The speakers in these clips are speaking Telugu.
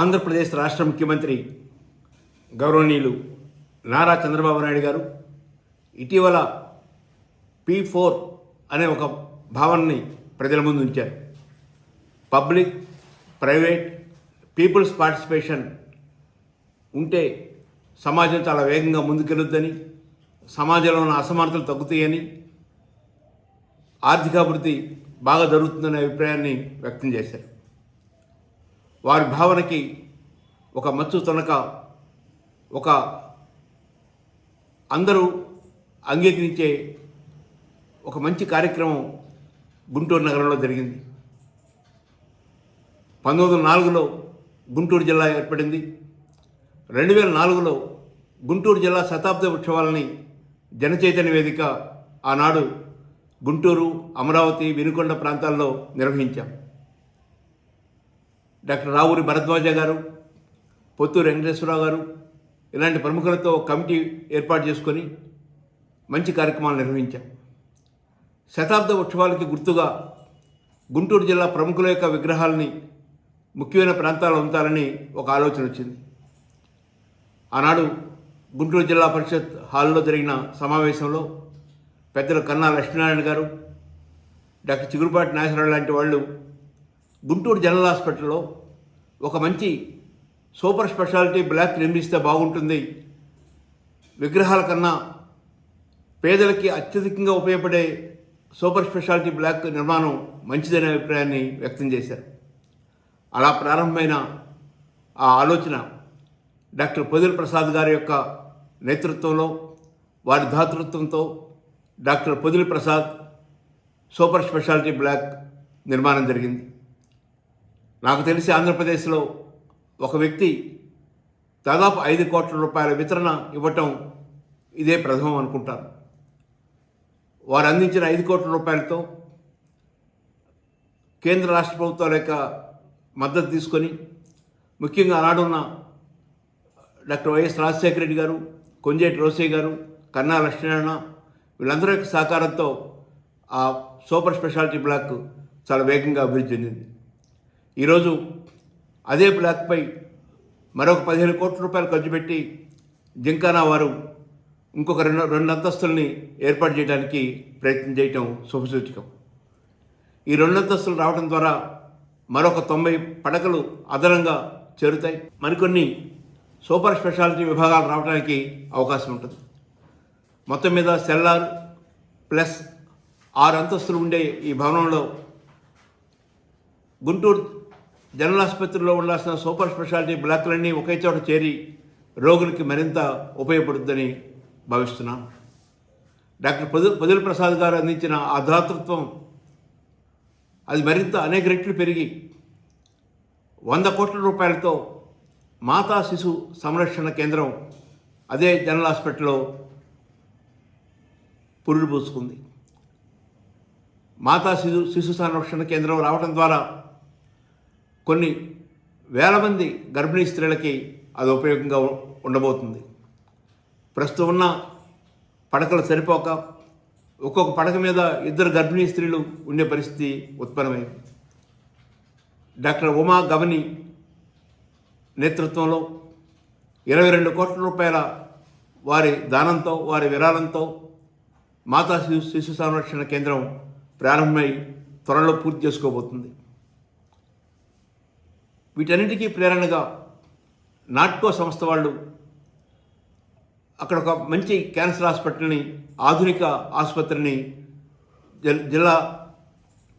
ఆంధ్రప్రదేశ్ రాష్ట్ర ముఖ్యమంత్రి గౌరవనీయులు నారా చంద్రబాబు నాయుడు గారు ఇటీవల పీ ఫోర్ అనే ఒక భావనని ప్రజల ముందు ఉంచారు. పబ్లిక్ ప్రైవేట్ పీపుల్స్ పార్టిసిపేషన్ ఉంటే సమాజం చాలా వేగంగా ముందుకెళ్ళొద్దని సమాజంలో ఉన్న అసమానతలు తగ్గుతాయని ఆర్థికాభివృద్ధి బాగా జరుగుతుందనే అభిప్రాయాన్ని వ్యక్తం చేశారు. వారి భావనకి ఒక మచ్చు తొనక ఒక అందరూ అంగీకరించే ఒక మంచి కార్యక్రమం గుంటూరు నగరంలో జరిగింది. పంతొమ్మిది వందల నాలుగులో గుంటూరు జిల్లా ఏర్పడింది. రెండు వేల నాలుగులో గుంటూరు జిల్లా శతాబ్ద ఉత్సవాలని జనచైతన్య వేదిక ఆనాడు గుంటూరు అమరావతి వినుకొండ ప్రాంతాల్లో నిర్వహించాం. డాక్టర్ రావూరి భరద్వాజ గారు పొత్తూరు వెంకటేశ్వరరావు గారు ఇలాంటి ప్రముఖులతో కమిటీ ఏర్పాటు చేసుకొని మంచి కార్యక్రమాలు నిర్వహించాం శతాబ్ద ఉత్సవాలకి గుర్తుగా గుంటూరు జిల్లా ప్రముఖుల యొక్క విగ్రహాలని ముఖ్యమైన ప్రాంతాల్లో ఉంచాలని ఒక ఆలోచన వచ్చింది. ఆనాడు గుంటూరు జిల్లా పరిషత్ హాల్లో జరిగిన సమావేశంలో పెద్దలు కన్నా లక్ష్మీనారాయణ గారు డాక్టర్ చిగురుపాటి నాగేశ్వరరావు లాంటి వాళ్ళు గుంటూరు జనరల్ హాస్పిటల్లో ఒక మంచి సూపర్ స్పెషాలిటీ బ్లాక్ నిర్మిస్తే బాగుంటుంది. విగ్రహాల కన్నా పేదలకి అత్యధికంగా ఉపయోగపడే సూపర్ స్పెషాలిటీ బ్లాక్ నిర్మాణం మంచిదనే అభిప్రాయాన్ని వ్యక్తం చేశారు. అలా ప్రారంభమైన ఆ ఆలోచన డాక్టర్ పొదిల్ ప్రసాద్ గారి యొక్క నేతృత్వంలో వారి దాతృత్వంతో doctor Podil Prasad super speciality block నిర్మాణం జరిగింది. నాకు తెలిసి ఆంధ్రప్రదేశ్లో ఒక వ్యక్తి దాదాపు ఐదు కోట్ల రూపాయల వితరణ ఇవ్వటం ఇదే ప్రథమం అనుకుంటారు వారు అందించిన ఐదు కోట్ల రూపాయలతో కేంద్ర రాష్ట్ర ప్రభుత్వాల యొక్క మద్దతు తీసుకొని ముఖ్యంగా ఆనాడున్న డాక్టర్ వైఎస్ రాజశేఖర రెడ్డి గారు కొంజేటి రోసయ్య గారు కన్నా లక్ష్మీనారాయణ వీళ్ళందరూ యొక్క సహకారంతో ఆ సూపర్ స్పెషాలిటీ బ్లాక్ చాలా వేగంగా అభివృద్ధి చెందింది. ఈరోజు అదే బ్లాక్పై మరొక పదిహేను కోట్ల రూపాయలు ఖర్చు పెట్టి జింకానా వారు ఇంకొక రెండు రెండు అంతస్తుల్ని ఏర్పాటు చేయడానికి ప్రయత్నం చేయటం శుభసూచకం. ఈ రెండు అంతస్తులు రావడం ద్వారా మరొక తొంభై పడకలు అదనంగా చేరుతాయి. మరికొన్ని సూపర్ స్పెషాలిటీ విభాగాలు రావడానికి అవకాశం ఉంటుంది. మొత్తం మీద సెల్లార్ ప్లస్ ఆరు అంతస్తులు ఉండే ఈ భవనంలో గుంటూరు జనరల్ ఆసుపత్రిలో ఉండాల్సిన సూపర్ స్పెషాలిటీ బ్లాక్లన్నీ ఒకే చోట చేరి రోగులకి మరింత ఉపయోగపడుతుందని భావిస్తున్నాం. డాక్టర్ పొదు పొదుల ప్రసాద్ గారు అందించిన ఆ దాతృత్వం అది మరింత అనేక రెట్లు పెరిగి వంద కోట్ల రూపాయలతో మాతా శిశు సంరక్షణ కేంద్రం అదే జనరల్ హాస్పిటల్లో పురుడు పూసుకుంది. మాతా శిశు శిశు సంరక్షణ కేంద్రం రావడం ద్వారా కొన్ని వేల మంది గర్భిణీ స్త్రీలకి అది ఉపయోగంగా ఉండబోతుంది. ప్రస్తుతం ఉన్న పడకలు సరిపోక ఒక్కొక్క పడక మీద ఇద్దరు గర్భిణీ స్త్రీలు ఉండే పరిస్థితి ఉత్పన్నమైంది. డాక్టర్ ఉమా గవని నేతృత్వంలో ఇరవై రెండు కోట్ల రూపాయల వారి దానంతో వారి విరాళంతో మాతా శిశు శిశు సంరక్షణ కేంద్రం ప్రారంభమై త్వరలో పూర్తి చేసుకోబోతుంది. వీటన్నిటికీ ప్రేరణగా నాట్కో సంస్థ వాళ్ళు అక్కడ ఒక మంచి క్యాన్సర్ హాస్పిటల్ని ఆధునిక ఆసుపత్రిని జిల్లా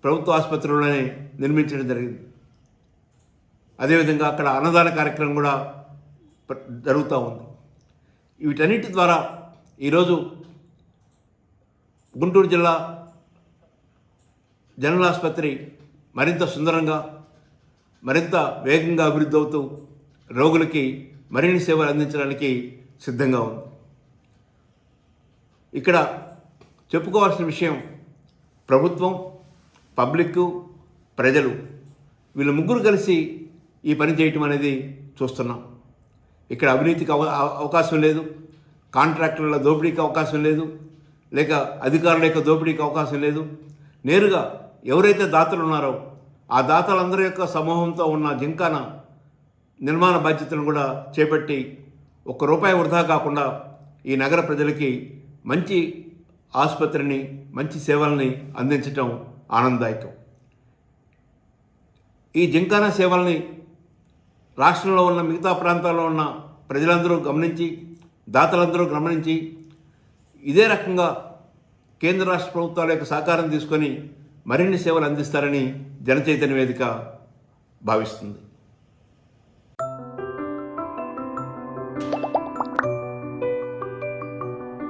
ప్రభుత్వ ఆసుపత్రిలోనే నిర్మించడం జరిగింది. అదేవిధంగా అక్కడ అన్నదాన కార్యక్రమం కూడా జరుగుతూ ఉంది. వీటన్నిటి ద్వారా ఈరోజు గుంటూరు జిల్లా జనరల్ ఆసుపత్రి మరింత సుందరంగా మరింత వేగంగా అభివృద్ధి అవుతూ రోగులకి మరిన్ని సేవలు అందించడానికి సిద్ధంగా ఉంది. ఇక్కడ చెప్పుకోవాల్సిన విషయం ప్రభుత్వం పబ్లిక్ ప్రజలు వీళ్ళు ముగ్గురు కలిసి ఈ పని చేయటం అనేది చూస్తున్నాం. ఇక్కడ అవినీతికి అవ అవ- అవకాశం లేదు కాంట్రాక్టర్ల దోపిడీకి అవకాశం లేదు లేక అధికారుల యొక్క దోపిడీకి అవకాశం లేదు. నేరుగా ఎవరైతే దాతలు ఉన్నారో ఆ దాతలందరి యొక్క సమూహంతో ఉన్న జింకాన నిర్మాణ బాధ్యతను కూడా చేపట్టి ఒక్క రూపాయి వృధా కాకుండా ఈ నగర ప్రజలకి మంచి ఆసుపత్రిని మంచి సేవల్ని అందించటం ఆనందదాయకం. ఈ జింకాన సేవల్ని రాష్ట్రంలో ఉన్న మిగతా ప్రాంతాల్లో ఉన్న ప్రజలందరూ గమనించి దాతలందరూ గమనించి ఇదే రకంగా కేంద్ర రాష్ట్ర ప్రభుత్వాల యొక్క సహకారం తీసుకొని మరిన్ని సేవలు అందిస్తారని జనచైతన్య వేదిక భావిస్తుంది.